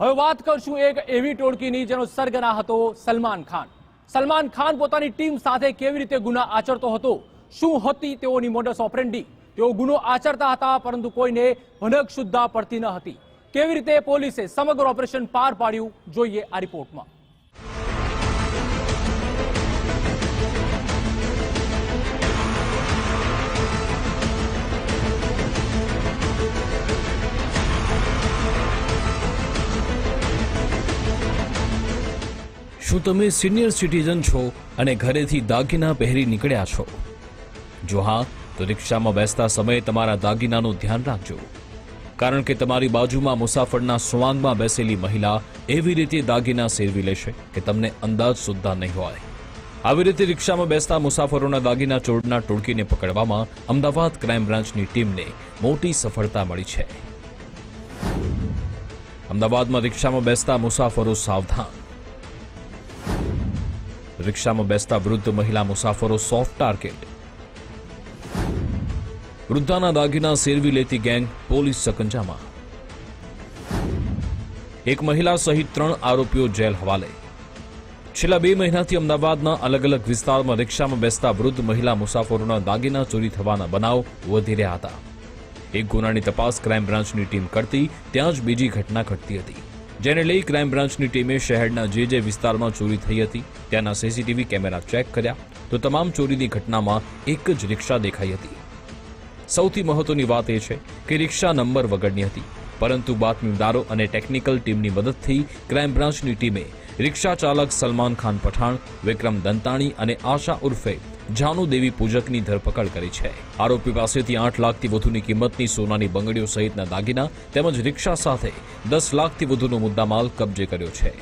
હવે વાત કરશું એક એવી ટોળકીની જેનો સરગના હતો સલમાન ખાન. સલમાન ખાન પોતાની ટીમ સાથે કેવી રીતે ગુના આચરતો હતો? શું હતી તેઓની મોડસ ઓપરેન્ડી તેઓ ગુનો આચરતા હતા, પરંતુ કોઈને ભનક સુદ્ધા પડતી ન હતી. કેવી રીતે પોલીસે સમગ્ર ઓપરેશન પાર પાડ્યું? જોઈએ આ રિપોર્ટમાં શું તમે સિનિયર સિટીઝન છો અને ઘરેથી દાગીના પહેરી નીકળ્યા છો? જો હા, તો રિક્ષામાં બેસતા સમયે તમારા દાગીનાનું ધ્યાન રાખજો. કારણ કે તમારી બાજુમાં મુસાફરના સ્વાંગમાં બેસેલી મહિલા એવી રીતે દાગીના સેરવી લેશે કે તમને અંદાજ સુદ્ધા નહીં હોય. આવી રીતે રિક્ષામાં બેસતા મુસાફરોના દાગીના ચોરના ટોળકીને પકડવામાં અમદાવાદ ક્રાઇમ બ્રાન્ચની ટીમને મોટી સફળતા મળી છે. અમદાવાદમાં રિક્ષામાં બેસતા મુસાફરો સાવધાન રિક્ષામાં બેસતા વૃદ્ધ મહિલા મુસાફરો સોફ્ટ ટાર્ગેટ વૃદ્ધાના દાગીના સેરવી લેતી ગેંગ પોલીસ સકંજામાં. એક મહિલા સહિત ત્રણ આરોપીઓ જેલ હવાલે. છેલ્લા બે મહિનાથી અમદાવાદના અલગ અલગ વિસ્તારમાં રિક્ષામાં બેસતા વૃદ્ધ મહિલા મુસાફરોના દાગીના ચોરી થવાના બનાવ વધી રહ્યા હતા. એક ગુનાની તપાસ ક્રાઇમ બ્રાન્ચની ટીમ કરતી, ત્યાં જ બીજી ઘટના ઘટતી હતી. જેને લઈ ક્રાઇમ બ્રાન્ચની ટીમે શહેરના જે જે વિસ્તારમાં ચોરી થઈ હતી, ત્યાંના સીસીટીવી કેમેરા ચેક કર્યા તો તમામ ચોરીની ઘટનામાં એક જ રિક્ષા દેખાઈ હતી. સૌથી મહત્વની વાત એ છે કે રિક્ષા નંબર વગરની હતી, પરંતુ બાતમીદારો અને ટેકનિકલ ટીમની મદદથી ક્રાઇમ બ્રાન્ચની ટીમે રિક્ષા ચાલક સલમાન ખાન પઠાણ, વિક્રમ દંતાણી અને આશા ઉર્ફે જાનુ દેવી પૂજકની ધરપકડ કરી છે. આરોપી પાસેથી આઠ લાખથી વધુની કિંમતની સોનાની બંગડીઓ સહિતના દાગીના તેમજ રિક્ષા સાથે દસ લાખથી વધુનો મુદ્દામાલ કબજે કર્યો છે.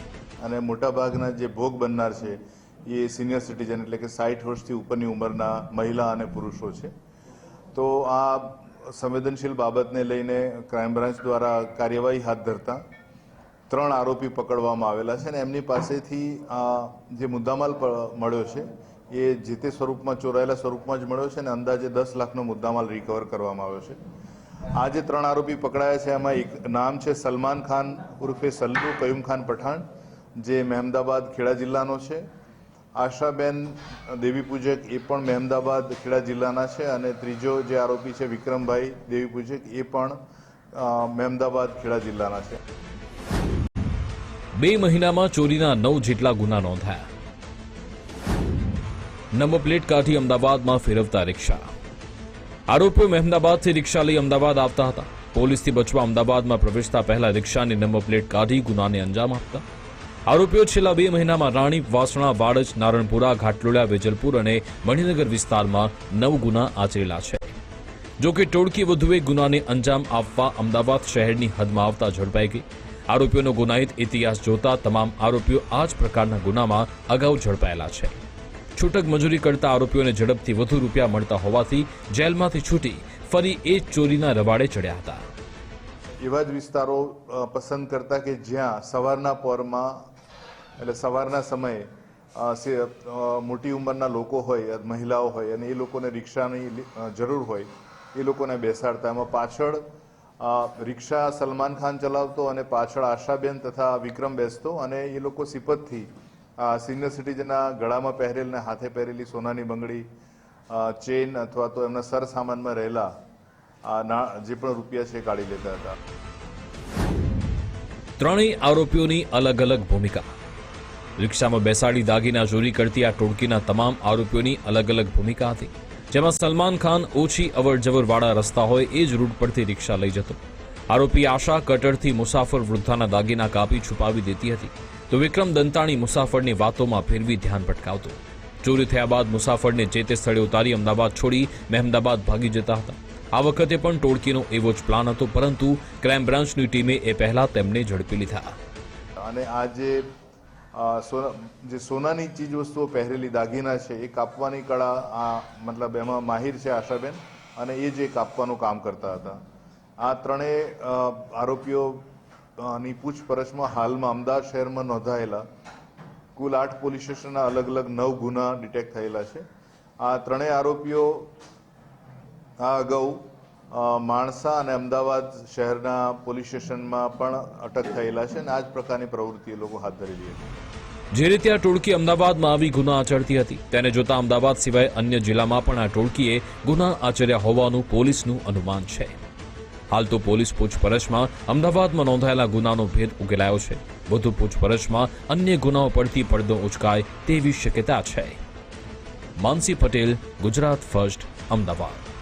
અને મોટાભાગના જે ભોગ બનનાર છે, એ સિનિયર સિટીઝન એટલે કે સાઠ વર્ષથી ઉપરની ઉંમરના મહિલા અને પુરુષો છે. તો આ સંવેદનશીલ બાબતને લઈને ક્રાઇમ બ્રાન્ચ દ્વારા કાર્યવાહી હાથ ધરતા ત્રણ આરોપી પકડવામાં આવેલા છે અને એમની પાસેથી આ જે મુદ્દામાલ મળ્યો છે એ જે તે સ્વરૂપમાં ચોરાયેલા સ્વરૂપમાં જ મળ્યો છે અને અંદાજે દસ લાખનો મુદ્દામાલ રિકવર કરવામાં આવ્યો છે. આ જે ત્રણ આરોપી પકડાયા છે, એમાં એક નામ છે સલમાન ખાન ઉર્ફે સલ્લુ કયુમ ખાન પઠાણ, જે મહેમદાબાદ ખેડા જિલ્લાનો છે. આશાબેન દેવી પૂજક એ પણ મહેમદાબાદ ખેડા જિલ્લાના છે અને ત્રીજો જે આરોપી છે વિક્રમભાઈ દેવી પૂજક એ પણ મહેમદાબાદ ખેડા જિલ્લાના છે. બે મહિનામાં ચોરીના નવ જેટલા ગુના નોંધાયા. નંબર પ્લેટ કાઢી અમદાવાદમાં ફેરવતા રિક્ષા. આરોપીઓ મહેમદાબાદથી રિક્ષા લઈ અમદાવાદ આવતા હતા. પોલીસથી બચવા અમદાવાદમાં પ્રવેશતા પહેલા રિક્ષાની નંબર પ્લેટ કાઢી ગુનાને અંજામ આપતા. આરોપીઓ છેલ્લા બે મહિનામાં રાણી, વાસણા, વાડજ, નારણપુરા ઘાટલોડા વેજલપુર અને મણિનગર વિસ્તારમાં નવ ગુના આચરેલા છે. જો કે ટોળકી વધુ એક ગુનાને અંજામ આપવા અમદાવાદ શહેરની હદમાં આવતા ઝડપાઈ ગઈ. આરોપીઓનો ગુનાહિત ઇતિહાસ જોતા તમામ આરોપીઓ આ જ પ્રકારના ગુનામાં અગાઉ ઝડપાયેલા છે. છૂટક મજૂરી કરતા આરોપીઓને ઝડપથી વધુ રૂપિયા મળતા હોવાથી જેલમાંથી છૂટી ફરી એ જ ચોરીના રવાડે ચડ્યા હતા. એવા જ વિસ્તારો પસંદ કરતા કે જ્યાં સવારના પોરમાં, એટલે સવારના સમયે મોટી ઉંમરના લોકો હોય, મહિલાઓ હોય અને એ લોકોને રિક્ષાની જરૂર હોય, એ લોકોને બેસાડતા. એમાં પાછળ રિક્ષા સલમાન ખાન ચલાવતો અને પાછળ આશાબેન તથા વિક્રમ બેસતો અને એ લોકો સિપતથી સિનિયર સિટીઝનના ગળામાં પહેરેલ ને હાથે પહેરેલી સોનાની બંગડી ચેન અથવા તો એમના સર સામાનમાં રહેલા જે પણ રૂપિયા છે કાઢી લેતા હતા. ત્રણેય આરોપીઓની અલગ અલગ ભૂમિકા. રિક્ષામાં બેસાડી દાગીના ચોરી કરતી આ ટોળકીના તમામ આરોપીઓની અલગ અલગ ભૂમિકા હતી. જેમાં સલમાન ખાન ઓછી અવરજવર વાળા રસ્તા હોય એ જ રૂટ પરથી રિક્ષા લઈ જતો. આરોપી આશા કટરથી મુસાફર વૃદ્ધાના દાગીના કાપી છુપાવી દેતી હતી. તો વિક્રમ દંતાણી મુસાફરની વાતોમાં ફેરવી ધ્યાન ભટકાવતો. ચોરી થયા બાદ મુસાફરને જે તે સ્થળે ઉતારી અમદાવાદ છોડી મહેમદાબાદ ભાગી જતા હતા. આ વખતે પણ ટોળકીનો એવો જ પ્લાન હતો, પરંતુ ક્રાઇમ બ્રાન્ચની ટીમે એ પહેલા તેમને ઝડપી લીધા. અને આ જે જે સોનાની ચીજ વસ્તુઓ પહેરેલી દાગીના છે, એ કાપવાની કળા, આ, મતલબ એમાં માહિર છે આશાબેન, અને એ જે કાપવાનું કામ કરતા હતા. આ ત્રણેય આરોપીઓ ની પૂછપરછમાં હાલમાં અમદાવાદ શહેરમાં નોંધાયેલા કુલ આઠ પોલીસ સ્ટેશનના અલગ અલગ નવ ગુના ડિટેક્ટ થયેલા છે. આ ત્રણેય આરોપીઓ આ અગાઉ માણસા અને અમદાવાદ શહેરના પોલીસ સ્ટેશનમાં પણ અટક થયેલા છે અને આ જ પ્રકારની પ્રવૃત્તિ એ લોકો હાથ ધરી રહી છે. જે રીતે આ ટોળકી અમદાવાદમાં આવી ગુના આચરતી હતી, તેને જોતા અમદાવાદ સિવાય અન્ય જિલ્લામાં પણ આ ટોળકીએ ગુના આચર્યા હોવાનું પોલીસનું અનુમાન છે. હાલ તો પોલીસ પૂછપરછમાં અમદાવાદમાં નોંધાયેલા ગુનાનો ભેદ ઉકેલાયો છે. વધુ પૂછપરછમાં અન્ય ગુનાઓ પડતી પડદો ઉચકાય તેવી શક્યતા છે. માનસી પટેલ, ગુજરાત ફર્સ્ટ, અમદાવાદ.